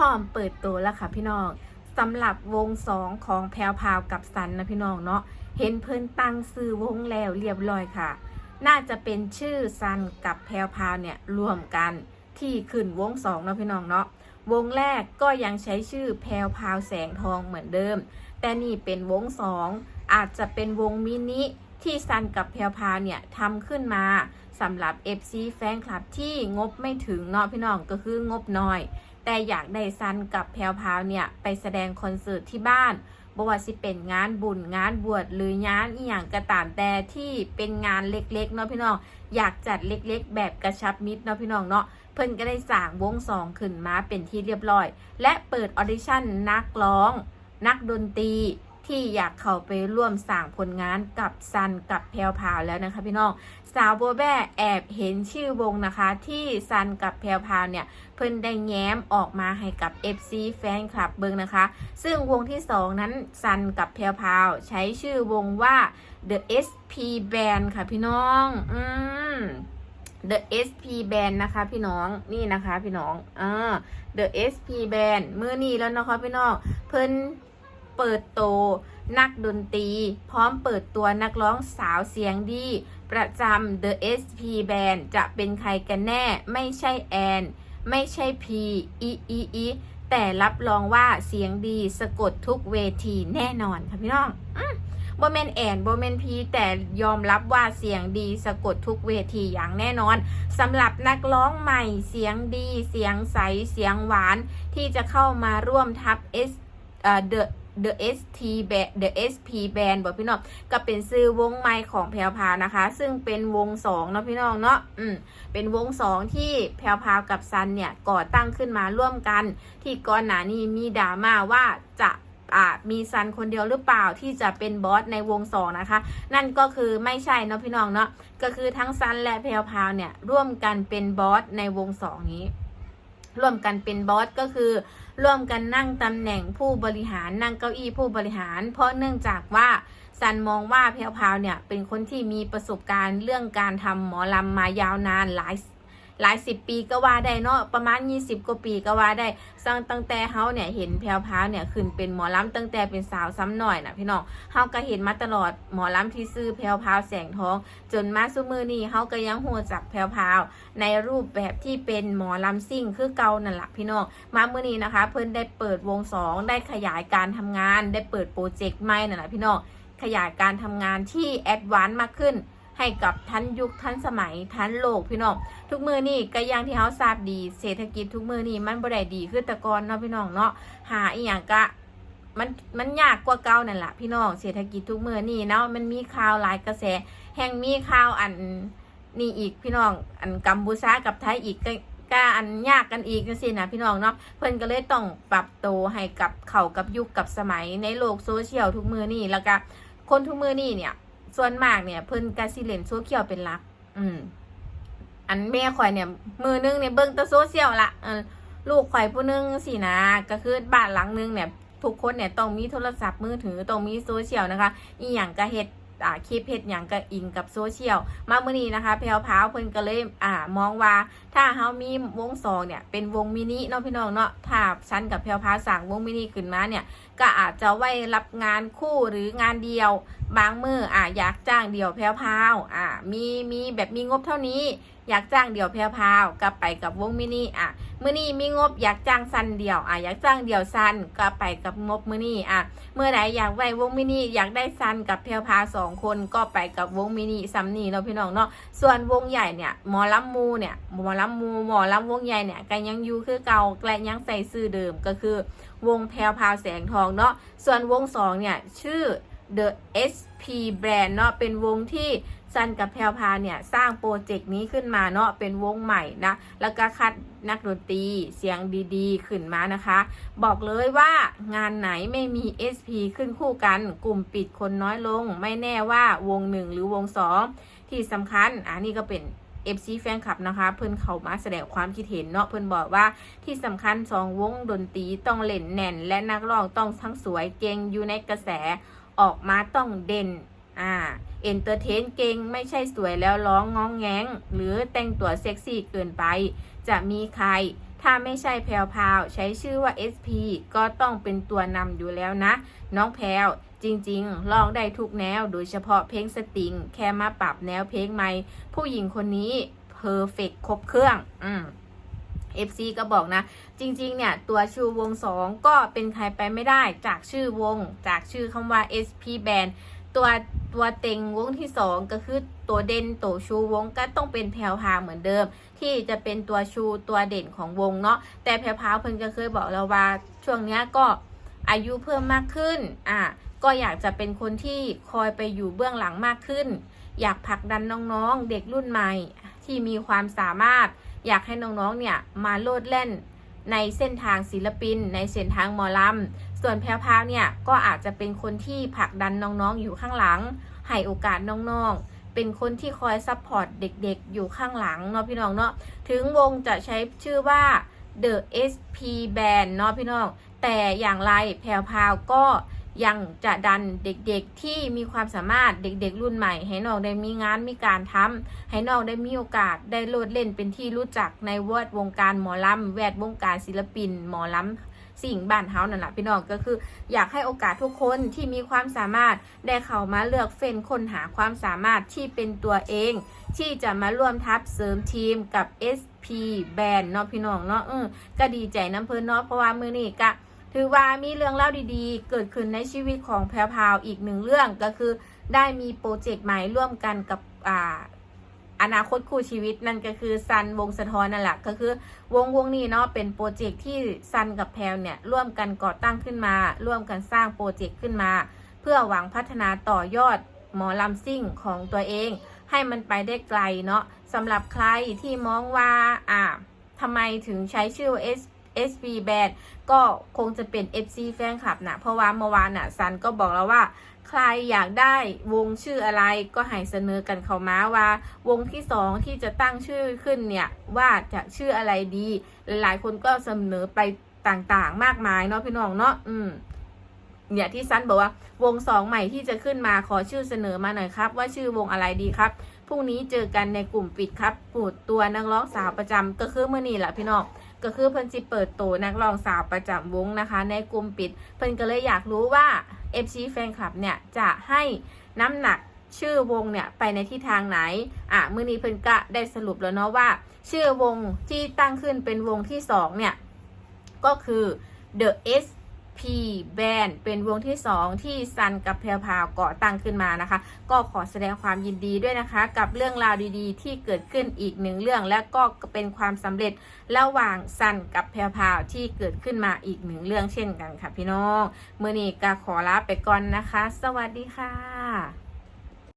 ร้อมเปิดตัวแล้วค่ะพี่น้องสำหรับวงสองของแพรวพาวกับสันนะพี่น้องเนาะเห็นเพิ่นตั้งซื้อวงแล้วเรียบร้อยค่ะ น่าจะเป็นชื่อซันกับแพรวพาวเนี่ยรวมกันที่ขึ้นวงสองนะพี่น้องเนาะวงแรกก็ยังใช้ชื่อแพรวพาวแสงทองเหมือนเดิม แต่นี่เป็นวงสองอาจจะเป็นวงมินิที่ซันกับแพรวพาวเนี่ยทำขึ้นมาสำหรับ FC แฟนคลับที่งบไม่ถึงเนาะพี่น้องก็คืองบน้อย แต่อยากได้ซันกับแพรวพาวเนี่ยไปแสดงคอนเสิร์ตที่บ้านบว่าสิเป็นงานบุญงานบวชหรืองานอีหยังกระตามแต่ที่เป็นงานเล็กๆเนาะพี่น้องอยากจัดเล็กๆ แบบกระชับมิตรเนาะพี่น้องเนาะเพิ่นก็ได้สางวงสองขึ้นมาเป็นที่เรียบร้อย และเปิดออดิชั่นนักร้อง นักดนตรี ที่อยากเข้าไปร่วมสร้างผลงานกับซันกับแพรวพาวแล้วนะคะพี่น้องสาวโบแบแอบเห็นชื่อวงนะคะ ที่ซันกับแพรวพาวเนี่ยเพิ่นได้แง้มออกมาให้กับ FC แฟนคลับเบิงนะคะ ซึ่งวงที่ 2 นั้นซันกับแพรวพาวใช้ชื่อวงว่า The SP Band ค่ะพี่น้องอืม The SP Band นะคะพี่น้องนี่นะคะพี่น้องอ่า The SP Band มือนี้แล้วนะคะพี่น้องเพิ่น เปิดโต นักดนตรี พร้อมเปิดตัวนักร้องสาวเสียงดี ประจำ The SP Band จะเป็นใครกันแน่ ไม่ใช่แอน ไม่ใช่พีอีอีอีแต่รับรองว่าเสียงดีสะกดทุกเวทีแน่นอนค่ะพี่น้องโบเมนแอนโบเมนพีแต่ยอมรับว่าเสียงดีสะกดทุกเวทีอย่างแน่นอนสำหรับนักร้องใหม่เสียงดีเสียงใสเสียงหวานที่จะเข้ามาร่วมทัพ S เอ่อ The The ST Band The SP Band บอกพี่น้องก็เป็นซื้อวงใหม่ของแพรวพาวนะคะ ซึ่งเป็นวงสองเนาะพี่น้องเนาะอืมเป็นวงสองที่แพรวพาวกับซันเนี่ยก่อตั้งขึ้นมาร่วมกัน ที่ก่อนหน้านี้มีดราม่าว่าจะอ่ามีซันคนเดียวหรือเปล่าที่จะเป็นบอสในวงสองนะคะ นั่นก็คือไม่ใช่เนาะพี่น้องเนาะก็คือทั้งซันและแพรวพาวเนี่ยร่วมกันเป็นบอสในวงสองนี้ ร่วมกันเป็นบอสก็คือ ร่วมกันนั่งตำแหน่งผู้บริหารนั่งเก้าอี้ผู้บริหาร เพราะเนื่องจากว่าซันมองว่าเพรวพาวเนี่ยเป็นคนที่มีประสบการณ์เรื่องการทำหมอลำมายาวนานหลาย หลายสิบปีก็ว่าได้เนาะประมาณ 20 กว่าปีก็ว่าได้ซังตั้งแต่เฮาเนี่ยเห็นแพรวพราวเนี่ยขึ้นเป็นหมอลำตั้งแต่เป็นสาวซ้ำหน่อยนะพี่น้องเฮาก็เห็นมาตลอดหมอลำที่ซื้อแพรวพราวแสงทอง จนมาซุมือนี้เฮาก็ยังหัวจักแพรวพราว ในรูปแบบที่เป็นหมอลำซิ่งคือเก่านั่นแหละพี่น้องมาเมื่อนี้นะคะ เพิ่นได้เปิดวงสองได้ขยายการทำงาน ได้เปิดโปรเจกต์ใหม่นั่นแหละพี่น้องขยายการทำงานที่แอดวานซ์มากขึ้น ให้กับทันยุคทันสมัยทันโลกพี่น้องทุกมือนี่ก็อยังที่เฮาทราบดีเศรษฐกิจทุกมือนี่มันบ่ได้ดีคือแต่ก่อนเนาะพี่น้องเนาะหาอีหยังกะมันมันยากกว่าเก่านั่นแหละพี่น้องเศรษฐกิจทุกมือนี่เนาะมันมีข่าวหลายกระแส แห่งมีข่าวอันนี่อีกพี่น้องอันกัมพูชากับไทยอีกก็ก็อันยากกันอีกจังซี่นะพี่น้องเนาะเพิ่นก็เลยต้องปรับตัวให้กับเข้ากับยุคกับสมัยในโลกโซเชียลทุกมือนี่แล้วก็คนทุกมือนี่เนี่ย ส่วนมากเนี่ยเพิ่นก็สิเล่นโซเชียลเป็นหลัก อืม อันแม่ข่อยเนี่ย มือนึงเนี่ยเบิ่งแต่โซเชียลละเออลูกข่อยผู้นึงสินะก็คือบ้านหลังนึงเนี่ยทุกคนเนี่ยต้องมีโทรศัพท์มือถือต้องมีโซเชียลนะคะ อีหยังก็เฮ็ด อ่าคลิปเฮ็ดหยังก็อิงกับโซเชียลมาเมื่อนี้นะคะแพลวพาวเพิ่นก็เลยอ่ามองว่าถ้าเฮามีวงสองเนี่ยเป็นวงมินิเนาะพี่น้องเนาะถ้าชั้นกับแพลวพาวสั่งวงมินิขึ้นมาเนี่ยก็อาจจะไว้รับงานคู่หรืองานเดียว บางมืออ่าอยากจ้างเดียวแพลวพาวอ่ามีมีแบบมีงบเท่านี้ อยากจ้างเดี่ยวแพลวพาวก็ไปกับวงมินิอะมื่อนี้มีงบอยากจ้างซันเดี่ยวอะอยากจ้างเดี่ยวซันก็ไปกับงบมื่อนี้อะเมื่อไหนอยากไว้วงมินิอยากได้ซันกับเพลพาวสองคนก็ไปกับวงมินิซัมนี่เนาะพี่น้องเนาะส่วนวงใหญ่เนี่ยหมอลำมูเนี่ยหมอลำมูหมอลำวงใหญ่เนี่ยก็ยังอยู่คือเก่าและยังใส่ซื้อเดิมก็คือ วงแพลพาวแสงทองเนาะส่วนวงสองเนี่ยชื่อ The SP Brand เนาะเป็นวงที่ ซันกับแพลวพาเนี่ยสร้างโปรเจกต์นี้ขึ้นมาเนาะเป็นวงใหม่นะแล้วก็คัดนักดนตรีเสียงดีๆ ขึ้นมานะคะ บอกเลยว่างานไหนไม่มี SP ขึ้นคู่กัน กลุ่มปิดคนน้อยลง ไม่แน่ว่าวงหนึ่งหรือวงสองที่สำคัญอันนี้ก็เป็น FC แฟนคลับนะคะ เพิ่อนเขามาแสดงความคิดเห็นเนาะเพิ่อนบอกว่าที่สำคัญสองวงดนตรีต้องเล่นแน่น และนักร้องต้องทั้งสวยเก่งอยู่ในกระแสออกมาต้องเด่น อ่าเอนเตอร์เทนเก่งไม่ใช่สวยแล้วร้องง้องแง้งหรือแต่งตัวเซ็กซี่เกินไป จะมีใคร ถ้าไม่ใช่แพลวพาวใช้ชื่อว่า SP ก็ต้องเป็นตัวนำอยู่แล้วนะ น้องแพลวจริงๆร้องได้ทุกแนวโดยเฉพาะเพลงสตริง แค่มาปรับแนวเพลงใหม่ ผู้หญิงคนนี้เพอร์เฟกครบเครื่อง อืม FC ก็บอกนะ จริง ๆ เนี่ย ตัวชื่อวง 2 ก็เป็นใครไปไม่ได้จากชื่อวง จากชื่อคำว่า SP Band ตัวตัวเต็งวงที่2ก็คือตัวเด่นตัวชูวงก็ต้องเป็นแพรวพาวเหมือนเดิม ที่จะเป็นตัวชูตัวเด่นของวงเนาะแต่แพรวพาวเพิ่นก็เคยบอกเราว่าช่วงเนี้ยก็อายุเพิ่มมากขึ้นอะก็อยากจะเป็นคนที่คอยไปอยู่เบื้องหลังมากขึ้น อยากผลักดันน้องๆเด็กรุ่นใหม่ที่มีความสามารถ อยากให้น้องๆเนี่ยมาโลดแล่นในเส้นทางศิลปิน ในเส้นทางหมอลำ ส่วนแพรวพาวเนี่ยก็อาจจะเป็นคนที่ผลักดันน้องๆอยู่ข้างหลัง ให้โอกาสน้องๆ เป็นคนที่คอยซัพพอร์ตเด็กๆ อยู่ข้างหลังเนาะพี่น้องเนาะ ถึงวงจะใช้ชื่อว่า The SP Band เนาะพี่น้อง แต่อย่างไรแพรวพาวก็ยังจะดันเด็กๆที่มีความสามารถเด็กๆรุ่นใหม่ ให้น้องได้มีงานมีการทำให้น้องได้มีโอกาสได้โลดเล่นเป็นที่รู้จักในวดวงการหมอลำแวดวงการศิลปิน หมอลำ สิ่งบ้านเฮานั่นแหละพี่น้องก็คือ อยากให้โอกาสทุกคนที่มีความสามารถได้เข้ามาเลือกเฟ้นค้นหาความสามารถที่เป็นตัวเอง ที่จะมาร่วมทัพเสริมทีมกับ SP Band เนาะพี่น้องเนาะเออก็ดีใจน้ำเพลินเนาะเพราะว่ามือนี้ก็ถือว่ามีเรื่องเล่าดีๆ เกิดขึ้นในชีวิตของแพรวพาวอีกหนึ่งเรื่องก็คือ ได้มีโปรเจกต์ใหม่ร่วมกันกับอ่า อนาคตคู่ชีวิตนั่นก็คือซันวงสะท้อนนั่นแหละก็คือวงวงนี้เนาะเป็นโปรเจกต์ที่ซันกับแพลเนี่ยร่วมกันก่อตั้งขึ้นมา ร่วมกันสร้างโปรเจกต์ขึ้นมา เพื่อหวังพัฒนาต่อยอดหมอลำซิ่งของตัวเอง ให้มันไปได้ไกลเนาะสำหรับใครที่มองว่าอ่าทำไมถึงใช้ชื่อ S SB Band ก็คงจะเป็น FC แฟนคลับนะเพราะว่าเมื่อวานน่ะซันก็บอกแล้วว่า ใครอยากได้วงชื่ออะไรก็ให้เสนอกันเข้ามาว่า วงที่สองที่จะตั้งชื่อขึ้นเนี่ยว่าจะชื่ออะไรดี หลายๆ คนก็เสนอไปต่างๆ มากมายเนาะพี่น้องเนาะอืมเนี่ยที่ซันบอกว่าวงสองใหม่ที่จะขึ้นมาขอชื่อเสนอมาหน่อยครับ ว่าชื่อวงอะไรดีครับพรุ่งนี้เจอกันในกลุ่มปิดครับปูดตัวนักร้องสาวประจำก็คือเมื่อนี้แหละพี่น้อง ก็คือเพิ่นจิเปิดตัวนักร้องสาวประจำวงนะคะ ในกลุ่มปิด เพิ่นก็เลยอยากรู้ว่า FC แฟนคลับเนี่ยจะให้น้ำหนักชื่อวงเนี่ยไปในทิศทางไหน อะมื้อนี้เพิ่นก็ได้สรุปแล้วเนาะว่า ชื่อวงที่ตั้งขึ้นเป็นวงที่สองเนี่ย ก็คือ The s SP Band เป็นวงที่ 2 ที่ซันกับแพรพาวก่อตั้งขึ้นมานะคะ ก็ขอแสดงความยินดีด้วยนะคะ กับเรื่องราวดีๆ ที่เกิดขึ้นอีกหนึ่งเรื่อง และก็เป็นความสำเร็จระหว่างซันกับแพรพาวที่เกิดขึ้นมาอีกหนึ่งเรื่องเช่นกันค่ะพี่น้องเมื่อนี้ก็ขอลาไปก่อนนะคะ สวัสดีค่ะ